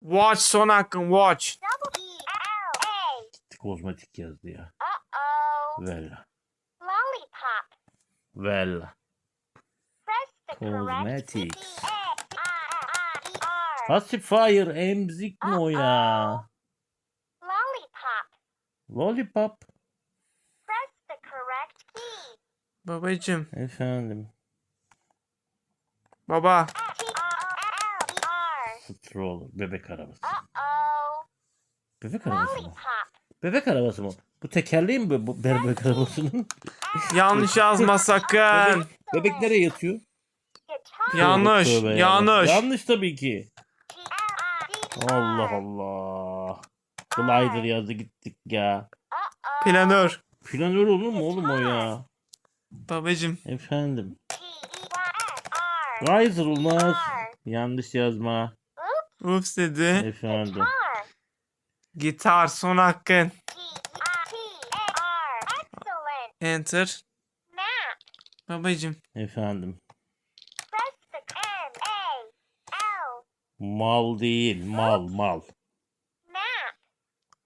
Watch son hakkın watch. Kozmetik yazdı ya. Uh-oh. Vella. Lollipop. Vella. A-I-I-E-R. Pacifier emzik mi o ya? Lollipop. Lollipop. Press the correct key. Babacım. Efendim. Baba. T-R. Stroller. Bebek arabası. Uh-oh. Bebek arabası mı? Bebek arabası mı? Bu tekerleği mi bu bu bebek arabasının? Yanlış yazma sakın. Bebek nereye yatıyor? Yanlış. Tövbe ya. Yanlış. Yanlış tabii ki. Allah Allah. Glider yazdı gittik ya. Planör. Planör olur mu oğlum o ya? Babacım. Efendim. G-E-Y-S-R. Riser olmaz. Yanlış yazma. Ups dedi. Efendim. Guitar. Gitar son hakkın. Excellent. Enter. Map. Babacım. Efendim. Press the M-A-L. Mal değil. Mal mal. Map.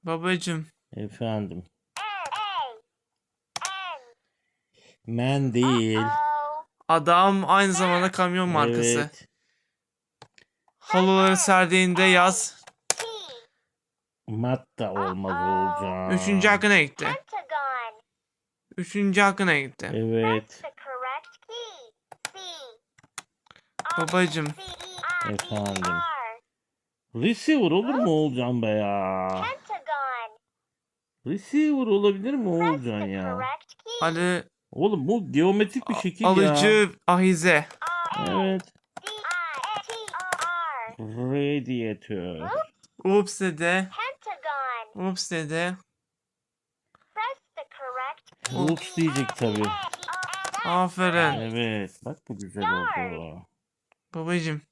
Babacım. Efendim. Men değil. Adam aynı zamanda kamyon markası. Evet. Halıları serdiğinde yaz. T. Mat da olmaz olacak. Üçüncü hakkına gitti. Üçüncü hakkına gitti. Evet. Babacım. Efendim. Receiver olur mu Oğulcan be ya? Receiver olabilir mi the ya? Ali Oğlum bu geometrik bir şekil ya. alıcı ahize. Evet. Radiator. Ups dedi. Pentagon. Ups dedi. Press the correct key. Ups diyecek tabii. Aferin. Evet. Bak bu güzel oldu. Babacım.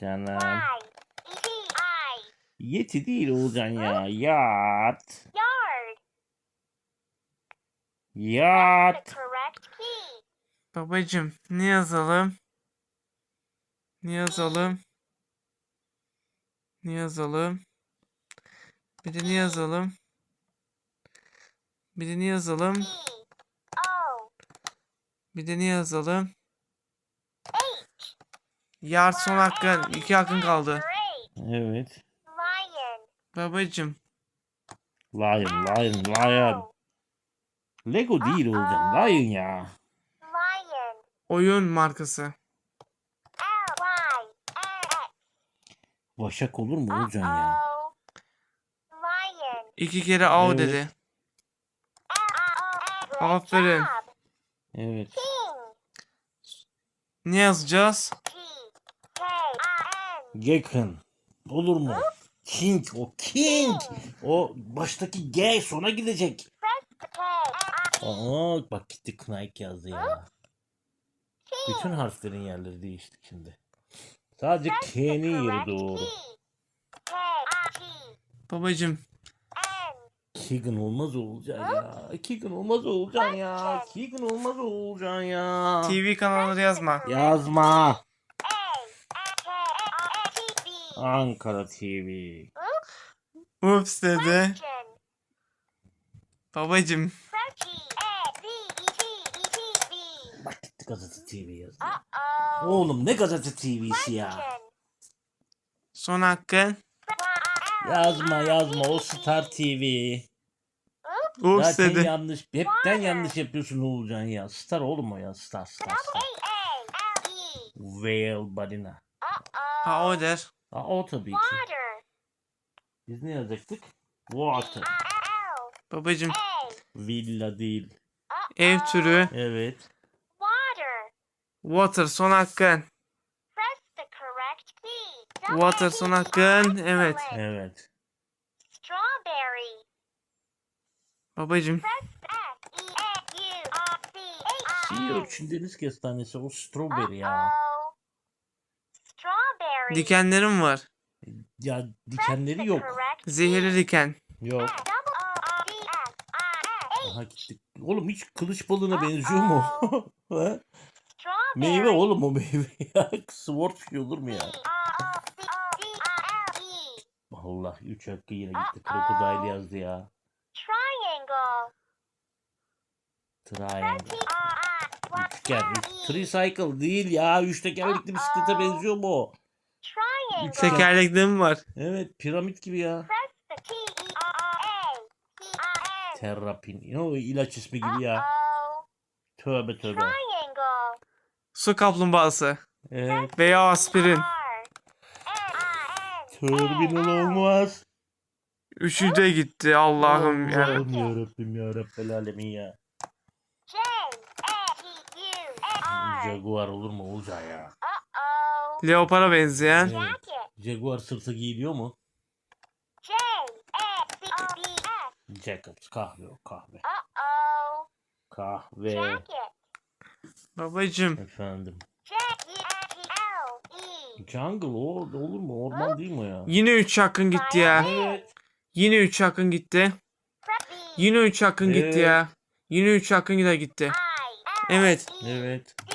Canım. Y-E-T-I. Yeti değil Oğulcan ya. Yat. Yard. The Yat. correct key. Babacım. Ne yazalım? Ne yazalım? Ne yazalım? Bir de ne yazalım? Bir de ne yazalım? Bir de ne yazalım? Yard son hakkın. iki hakkın kaldı. Evet. Babacım. Lion, lion, lion. Lego değil Oğulcan. Lion ya. Oyun markası. Başak olur mu Oğulcan ya? Lion. İki kere av Evet. dedi. Aferin. Job. Evet. King. Ne yazacağız? G. K-I-N. Gekon. Olur mu? King. O King. O baştaki G sona gidecek. K. Aa bak gitti Knight yazdı ya. Bütün harflerin yerleri değişti şimdi. Sadece K'nin yeri doğru. Babacım. Keegan olmaz olacak ya. Keegan olmaz olacak ya. Keegan olmaz olacak ya. TV kanalları yazma. Yazma. Ankara TV. Ups dedi. Babacım. E. E. V. Bak gitti gazete TV yazdı. Oğlum ne gazete TV'si ya. Son hakkın. Yazma yazma o Star TV. Ups Zaten dedi. yanlış. Hepten yanlış yapıyorsun Oğulcan ya. Star oğlum o ya. Star Star Star. Whale balina. Ha o der. Aa, o tabii ki. Biz ne yazacaktık? Water. Babacım. Villa değil. Ev türü. Evet. Water. Son hakkın. Water son hakkın. Evet. Evet. Strawberry. Babacım. Press S. E. Deniz kestanesi o strawberry ya. Dikenlerim var. Ya dikenleri yok. Zehirli diken. Yok. Aha gittik. Oğlum hiç kılıç balığına benziyor mu? Meyve oğlum o meyve ya. Swordfish olur mu ya? Allah 3 hakkı yine gitti. Krokodil yazdı ya. Triangle. Triangle. T-R-I. Üçgen. Tricycle değil ya. Üç tekerlekli bisiklete benziyor. Triangle. Üçgen. Tekerlekli mi var? Evet piramit gibi ya. T-E-R-A. T-I-N. Terrapin. O ilaç ismi gibi ya. Tövbe tövbe. Su kaplumbağası. Evet. Veya aspirin. R-N-I-N. Terminal olmaz. Üçü de gitti Allah'ım ya. Allah'ım yarabbim ya Rabbel alemin ya. Jaguar olur mu Olcay ya? Leopara benzeyen. Evet. Jaguar sırtı giyiliyor mu? Jacket. Kahve o kahve. Kahve. Babacım. Efendim. E E. Jungle o olur mu? Orman değil mi ya? Yine 3 hakkın gitti ya. Evet. Yine 3 hakkın gitti. Yine 3 hakkın gitti Evet. ya. Yine 3 hakkın gider gitti. Evet. E Evet. A.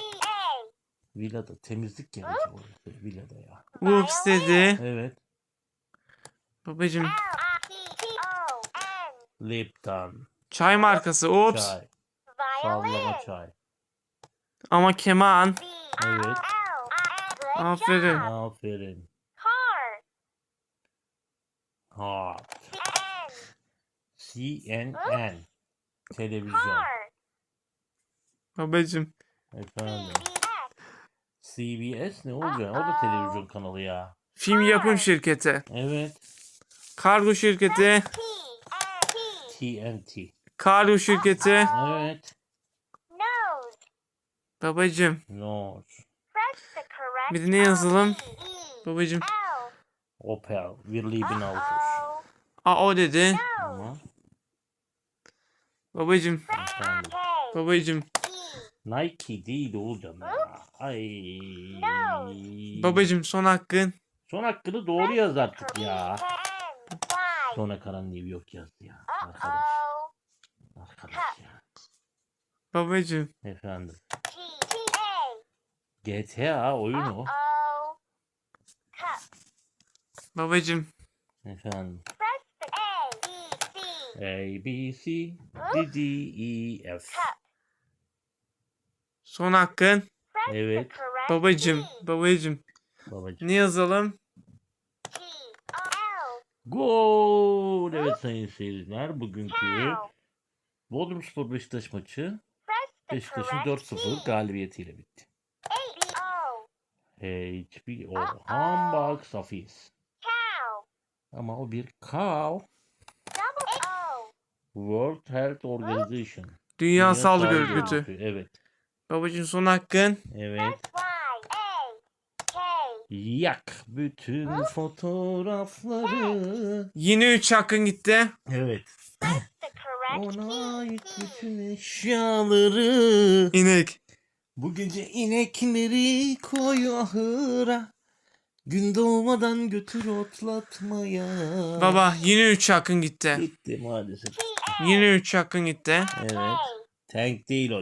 Villada temizlik gerekiyor orası. Villada ya. Ups dedi. Evet. Babacım. Lipton. Çay markası. Ups. Çay. Sallama çay. Ama keman. Evet. Aferin. Aferin. Car. Heart. C N. CNN. Televizyon. Babacım. Efendim. C CBS ne olacak? O da televizyon kanalı ya. Film yapım şirketi. Evet. Kargo şirketi. B S. T N T. TNT. Kargo şirketi. Evet. Babacım. The correct Bir de ne yazalım? O, E, Babacım. Opel. Wir lieben Autos. Aa o dedi. Babacım. efendim. Babacım. E. Nike değil ya. Ay. Babacım son hakkın. Son hakkını doğru yaz artık ya. Sonra Karan New York yazdı ya. Arkadaş. Arkadaş ya. Babacım. Efendim. GTA oyunu. Babacım. Efendim. A, B, C. A, B, C, D, D, E, F. Son hakkın. Evet. Babacım. Babacım. Babacım. Ne yazalım? Gol! Evet sayın seyirciler. Bugünkü Cow. Bodrumspor Beşiktaş maçı Beşiktaş'ın correct 4-0 key. galibiyetiyle bitti. H-B-O. HBO Hamburg Safis. Cow. Ama o bir cow. Double O. World Health Organization. Dünya Sağlık Sağlık Örgütü. Evet. Babacım son hakkın. Evet. Yak bütün fotoğrafları. Yine 3 hakkın gitti. Evet. Ona ait bütün eşyaları. İnek. Bu gece inekleri koy ahıra. Gün doğmadan götür otlatmaya. Baba yine 3 hakkın gitti. Gitti maalesef. Yine 3 hakkın gitti. Evet. Tank değil o.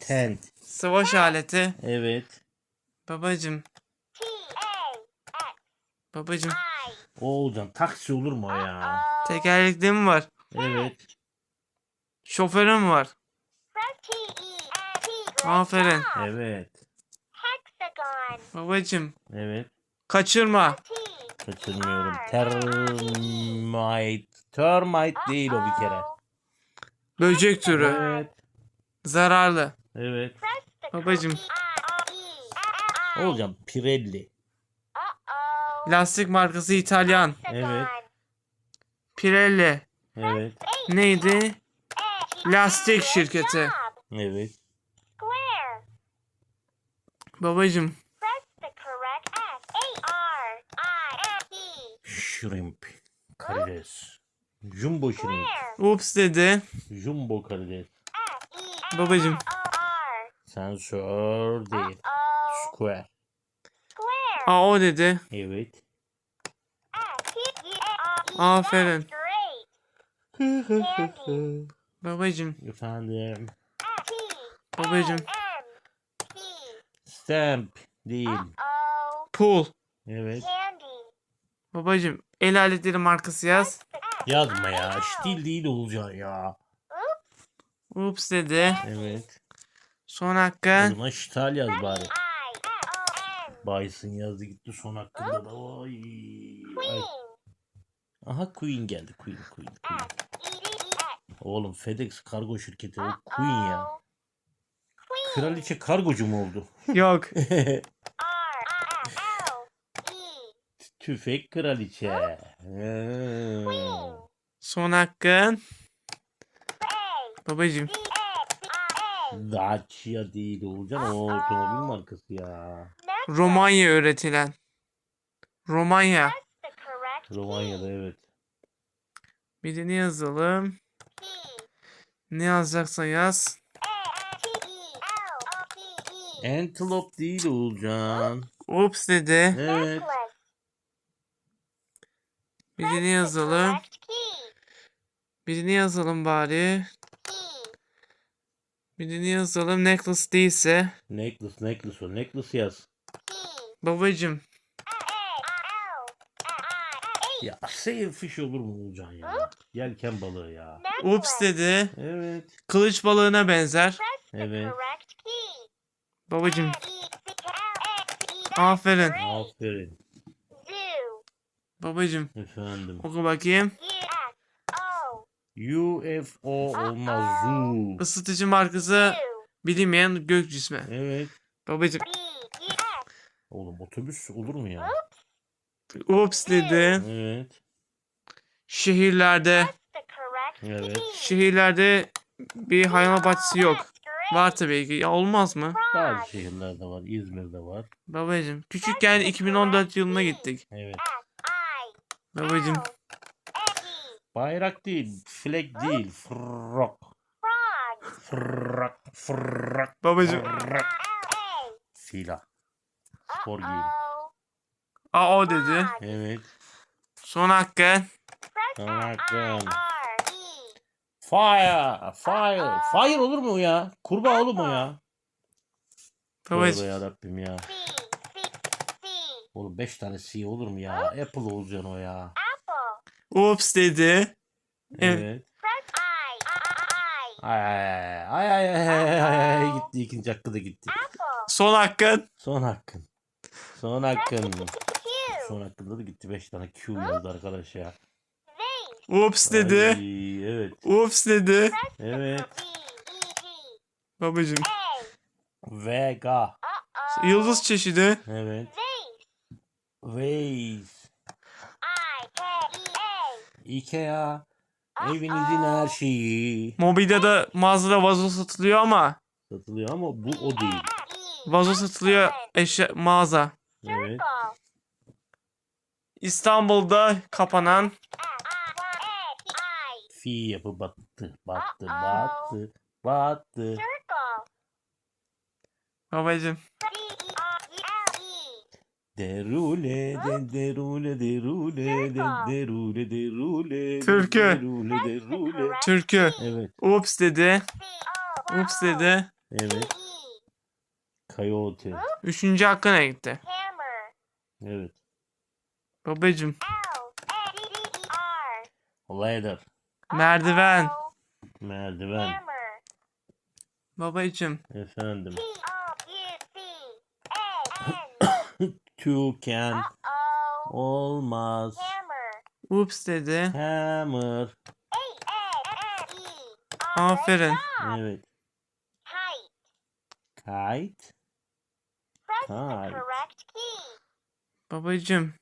Tent. Savaş aleti. Evet. Babacım. Babacım. I. Oğuzhan taksi olur mu ya? Tekerlekli mi var? Evet. Şoförü mü var? Press T, E, N, T. Good Aferin. Evet. Hexagon. Babacım. Evet. Kaçırma. T. Kaçırmıyorum. Termite. Termite değil o bir kere. Böcek türü. Evet. Zararlı. Evet. Babacım. I. Oğuzhan Pirelli. Uh-oh. Lastik markası İtalyan. Evet. Pirelli. Evet. Neydi? Lastik şirketi. Evet. Babacım. Press the correct S. A R I N E. Shrimp. Karides. Jumbo shrimp. Ups dedi. Jumbo karides. S E Babacım. O R. Sensör değil. Square. Aa o dedi. Evet. E. Aferin. Babacım. Efendim. Babacım. Stamp değil. Uh-oh. Pool. Evet. Candy. Babacım el aletleri markası yaz. Yazma ya. Stil değil olacak ya. Ups dedi. Evet. Son O hakkın. zaman şital yaz bari. I-S-O-N. Bison yazdı gitti son hakkında da. Ay. Ay. Aha Queen geldi. Queen, Queen, Queen. S-E-D-E-X. Oğlum FedEx kargo şirketi o Queen ya. Kraliçe kargocu mu oldu? Yok. R-I-L-E. Tüfek kraliçe. Queen. Hmm. Son hakkın. Babacım. D-A-C-I-A. Değil olacaksın o otomobil markası ya. Romanya üretilen. Romanya. Romanya'da evet. Birini yazalım. key. Ne yazacaksan yaz. Antelope değil olacaksın. Ups dedi. Evet. Birini yazalım. Birini yazalım bari. Birini yazalım. Necklace değilse. Necklace, necklace o. Necklace yaz. Babacım. Ya sailfish olur mu olacaksın ya? Yelken balığı ya. Ups dedi. Evet. Kılıç balığına benzer. Evet. Babacım. Aferin. Aferin. Babacım. Efendim. Oku bakayım. UFO olmaz. Zoo. Isıtıcı markası bilinmeyen gök cismi. Evet. Babacım. Oğlum otobüs olur mu ya? Ups dedi. Evet. Şehirlerde. Evet. Şehirlerde bir hayvan bahçesi yok. Var tabii ki. Ya olmaz mı? Bazı şehirlerde var. İzmir'de var. Babacım. Küçükken 2014 yılına gittik. Evet. Babacım. Bayrak değil. Flag değil. Frog. Frog. Frog. Babacım. Frog. L-A. Fila. Spor giyim. Aa o dedi. Evet. Son hakkı. Tamam hakkın. R-E. Fire. Fire. Fire olur mu ya? Kurbağa olur mu ya? Tövbe Babacım. ya Rabbim ya. Oğlum 5 tane C olur mu ya? Apple olacaksın o ya. Apple. Ups dedi. Evet. Evet. I. Ay ay ay ay ay ay ay ay gitti ikinci hakkı da gitti. Apple. Son hakkın. Son hakkın. Son hakkın. Son hakkında da gitti 5 tane Q yazdı arkadaş ya. Ups dedi. Ay, evet. Ups dedi. Evet. Babacım. Vega. Uh-oh. Yıldız çeşidi. Evet. E. A. Ikea. Evinizin her şeyi. Mobilyada mağazada vazo satılıyor ama Satılıyor ama bu o değil. Vazo satılıyor eşya mağaza. Evet. İstanbul'da kapanan. Fi yapı battı. Battı. Uh-oh. Battı. Battı. Circle. babacım. Derule de derule derule de derule derule de Türkü. derule derule. Türkü. Evet. Ups dedi. Ups dedi. Evet. E. Coyote. Üçüncü hakkına gitti. Hammer. Evet. Babacım. L-A-D-D-E-R. Ladder. Merdiven. Merdiven. Babacım. Efendim. Toucan. Uh-oh. Olmaz. Ups dedi. Hammer. A-A-N-E. Aferin. Evet. Kite. Kite. Press the Kite. correct key. Babacım.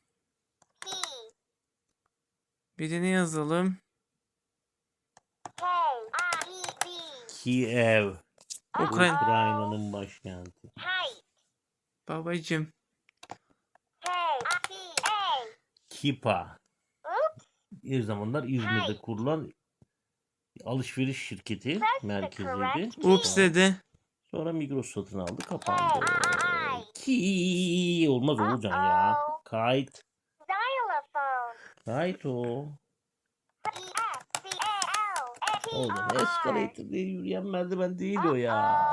Birini yazalım. K-I-E-V. Kiev. Ukrayna. Ukrayna'nın başkenti. Babacım. Kipa. Bir zamanlar İzmir'de kurulan alışveriş şirketi merkeziydi. Ups dedi. Sonra Migros satın aldı kapandı. Ki olmaz olacaksın ya. Kite. Xylophone. Kite o. Oğlum escalator değil yürüyen merdiven değil o ya.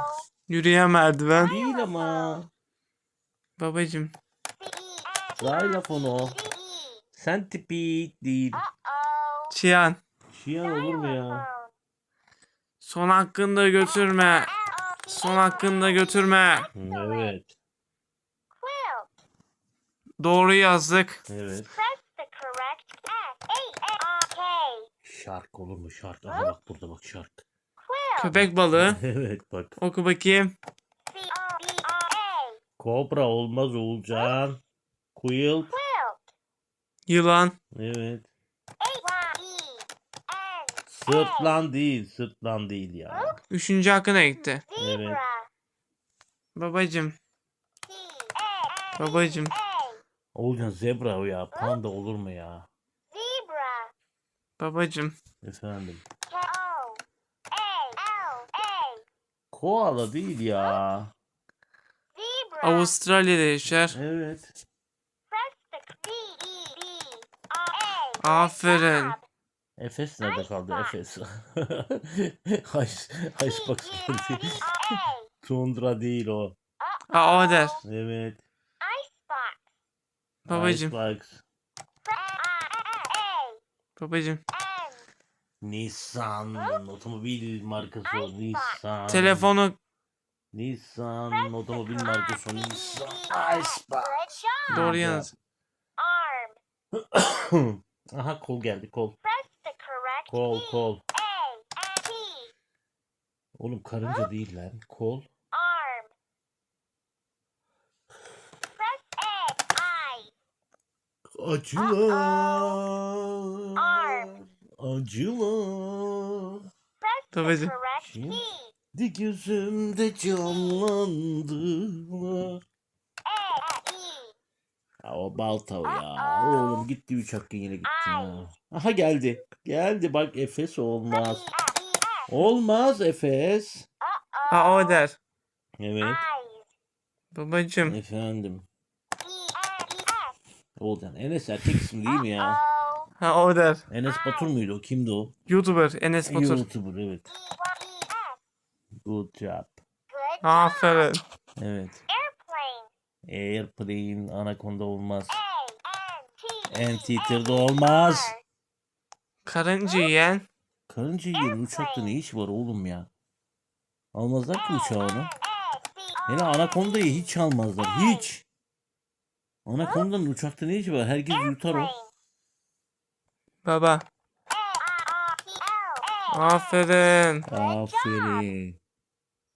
Yürüyen merdiven. Değil ama. Babacım. Xylofon o. Centipede değil. Uh-oh. Çiyan. Şiyan olur mu ya? Son hakkında götürme. Son hakkında götürme. Evet. Doğru yazdık. Evet. Press the correct S. A. K. Şark olur mu? Şark. Aha bak burada bak şark. Köpek balığı. Evet bak. Oku bakayım. Kobra olmaz Oğulcan. Quilt. Yılan. Evet. Sırtlan değil. Sırtlan değil ya. Üçüncü hakkına gitti. Zebra. Babacım. Babacım. Oğulcan zebra o ya. Panda olur mu ya? Babacım. Efendim. Koala değil ya. Avustralya'da yaşar. Evet. E. Aferin. Efes nerede kaldı? Efes. Icebox geldi. T. A. Tundra değil o. Aa o der. Evet. Icebox. Babacım. Icebox. Babacım. Nissan otomobil markası. Nissan. Telefonu Nissan otomobil markası. Nissan. Icebox. Doğru. Arm. Aha kol geldi kol. Kol kol. Oğlum karınca değil lan. Kol. Arm. Press A. I. Acılar. Arm. Acılar. Correct Şimdi- gözümde canlandı. A. E. Ya o balta o ya. Oğlum gitti üç hakkın yine gitti ya. Aha geldi. Geldi bak Efes olmaz. Olmaz Efes. Aa o der. Evet. Babacım. Efendim. S. Olcan. Enes erkek ismi değil mi ya? Ha o der. Enes Batur muydu o? Kimdi o? YouTuber Enes Batur. YouTuber evet. Good job. Aferin. Evet. Airplane. Airplane anakonda olmaz. A. N. T. Anteater'da olmaz. Karınca yiyen. Karınca yiyen uçakta ne iş var oğlum ya? Almazlar ki uçağı onu. Hele anakondayı hiç almazlar. Hiç. Anakondanın uçakta ne işi var? Herkes yutar o. Baba. Aferin. Aferin.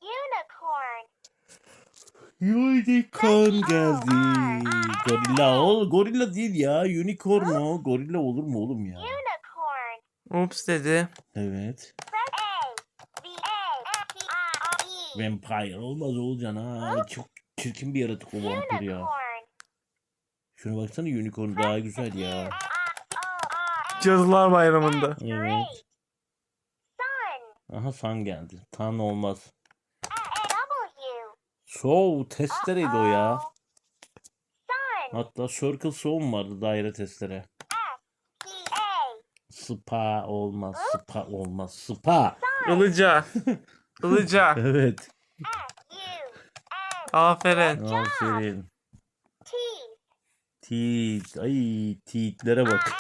Unicorn. Unicorn geldi. Gorilla ol. Gorilla değil ya. Unicorn o. Gorilla olur mu oğlum ya? Unicorn. Ups dedi. Evet. E. Vampire olmaz Oğulcan ha. Çok çirkin bir yaratık o vampir ya. Şuna baksana unicorn daha güzel ya. Cadılar Bayramı'nda. Evet. Aha san geldi. Tan olmaz. Soul testereydi o ya. Hatta Circle Soul vardı daire testere. Spa olmaz. Spa olmaz. Spa. Ilıca. Ilıca. Evet. Aferin. Aferin. T. Teeth. Ay teethlere bak.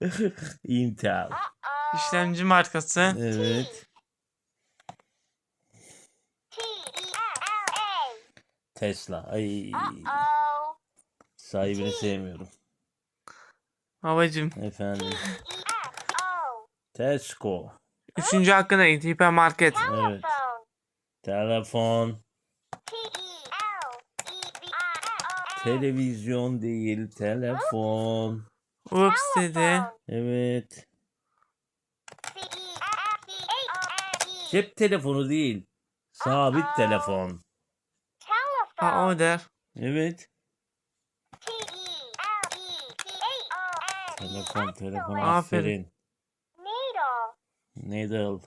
Intel. İşlemci markası. Evet. T. E. L. A. Tesla. Ay sahibini sevmiyorum. Babacım. Efendim. E. Tesco. Üçüncü hakkına gitti. Hipermarket. Evet. Telefon. T. E. L. E. V. I. O. Televizyon değil. Telefon. Ups dedi. Evet. Cep telefonu değil. Sabit telefon. Telephone. o der. Evet. Telefon telefon. Aferin. Needle.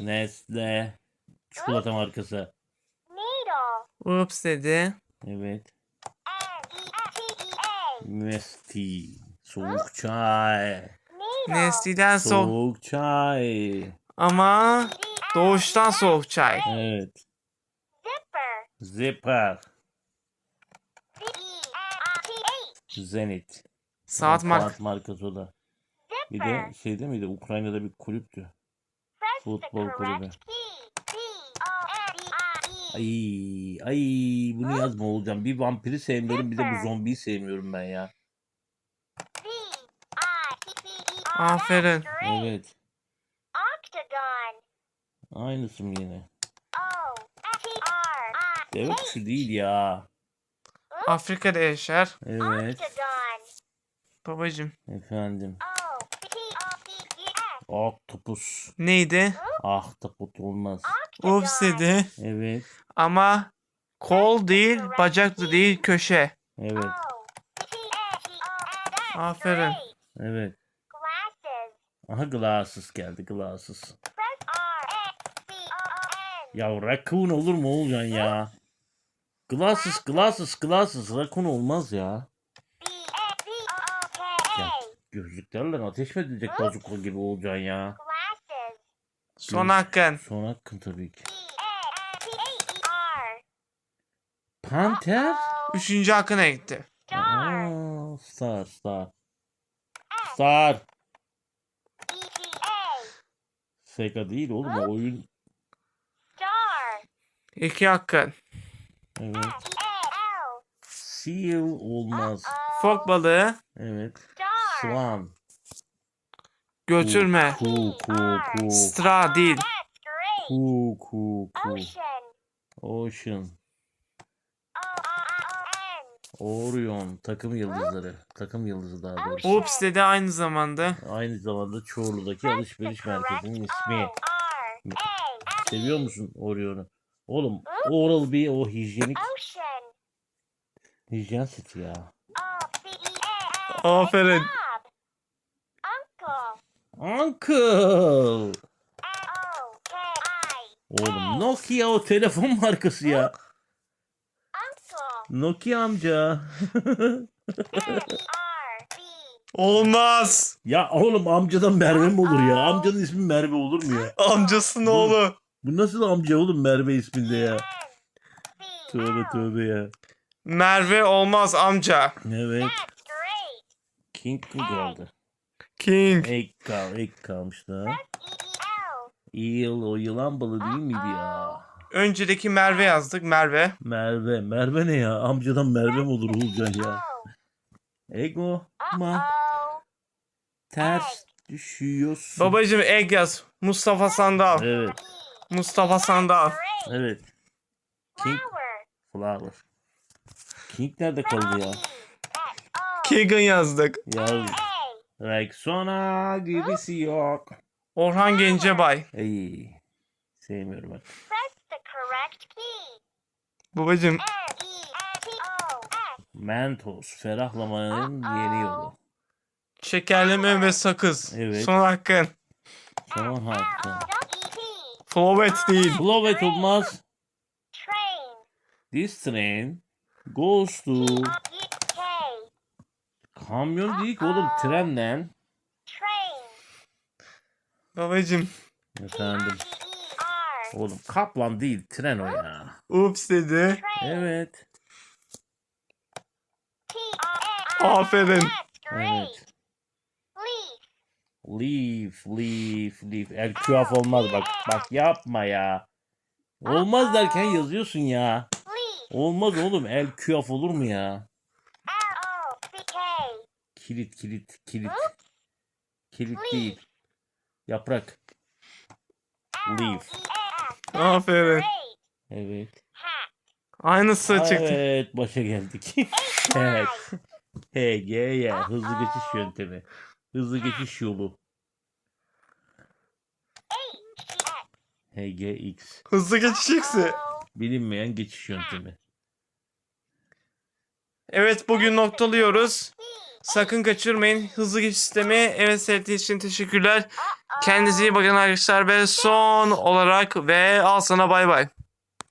Nestle. Çikolata markası. Ups dedi. Evet. N. T. A. Mesti. Soğuk çay. Needle. Nesli'den soğuk. Soğuk çay. Ama doğuştan soğuk çay. Evet. Zipper. Zenit. Saat mark. Saat markası da. Bir de şeyde miydi? Ukrayna'da bir kulüptü. Futbol kulübü. Ay, ay bunu yazma olacağım. Bir vampiri sevmiyorum bir de bu zombiyi sevmiyorum ben ya. E. Aferin. Evet. Aynısım yine. I. Deve kuşu değil ya. Afrika'da yaşar. Evet. Babacım. Efendim. Oktopus. Neydi? Ahtapot olmaz. Ups dedi. Evet. Ama kol değil, bacaklı değil, köşe. Evet. O T T O N. That's Aferin. Evet. Glasses. Aha glasses geldi glasses. Ya raccoon olur mu olacaksın ya? Glasses glasses glasses raccoon olmaz ya. B A B O O K Ya. A. Gözlüklerle ateş mi edecek bozuklu gibi olacaksın ya? Son hakkın. Son hakkın tabii ki. E. Panter? Üçüncü hakkına gitti. Star. Aa, star star. Star. E. Sega değil oğlum o oyun. İki hakkın. Evet. L. Seal olmaz. Fok balığı Evet. Star. Swan. götürme. Cool cool cool. Stra değil. Great. Cool cool cool. Ocean. Orion. Takım yıldızları. Takım yıldızı daha doğrusu. Ups dedi aynı zamanda. Aynı zamanda Çorlu'daki alışveriş merkezinin ismi. Seviyor musun Orion'u? Oğlum Oral B o hijyenik hijyen seti ya. E. Aferin. Uncle. Oğlum Nokia o telefon markası ya. Uncle. Nokia amca. Olmaz. ya oğlum amcadan Merve mi olur ya? Amcanın ismi Merve olur mu ya? Amcasının oğlu. Bu nasıl amca oğlum Merve isminde ya? Tövbe tövbe ya. Merve olmaz amca. Evet. King mi kaldı? King. Egg kal, egg kalmış da. L. Eel o yılan balığı değil miydi ya? Öncedeki Merve yazdık. Merve. Merve. Merve ne ya? Amcadan Merve mi olur Uğurcan ya? Ego ma ters düşüyorsun. Babacım egg yaz. Mustafa Sandal. Evet. Mustafa Sandal. Evet. King Flower. King nerede kaldı ya? Keegan yazdık. Ya A. Rexona gibisi yok. Orhan Gencebay. Ey. Sevmiyorum ben. Press the correct key. Babacım E. Mentos ferahlamanın yeni yolu. şekerleme ve sakız. Evet. Son hakkın. Son hakkı. L O T. Flowet değil. Flovet olmaz. This train goes to. Kamyon değil ki oğlum trenden. Train. Babacım. Efendim. E R. Oğlum kaplan değil tren o ya. Ups dedi. Evet. N. Aferin. Evet. Leaf. Leaf, leaf. El küaf olmaz bak. Bak yapma ya. Olmaz derken yazıyorsun ya. Olmaz oğlum. El küaf olur mu ya? Kilit, kilit, kilit. Kilit değil. Yaprak. Leaf. Aferin. Evet. Aynısı çıktı. Evet, başa geldik. evet. HGY, hızlı geçiş yöntemi. Hızlı geçiş yolu. HGX. Hızlı geçecekse. O. Bilinmeyen geçiş yöntemi. Evet bugün noktalıyoruz. Sakın kaçırmayın. Hızlı geçiş sistemi. Evet seyrettiğiniz için teşekkürler. Kendinize iyi bakın arkadaşlar ve son olarak ve al sana bay bay.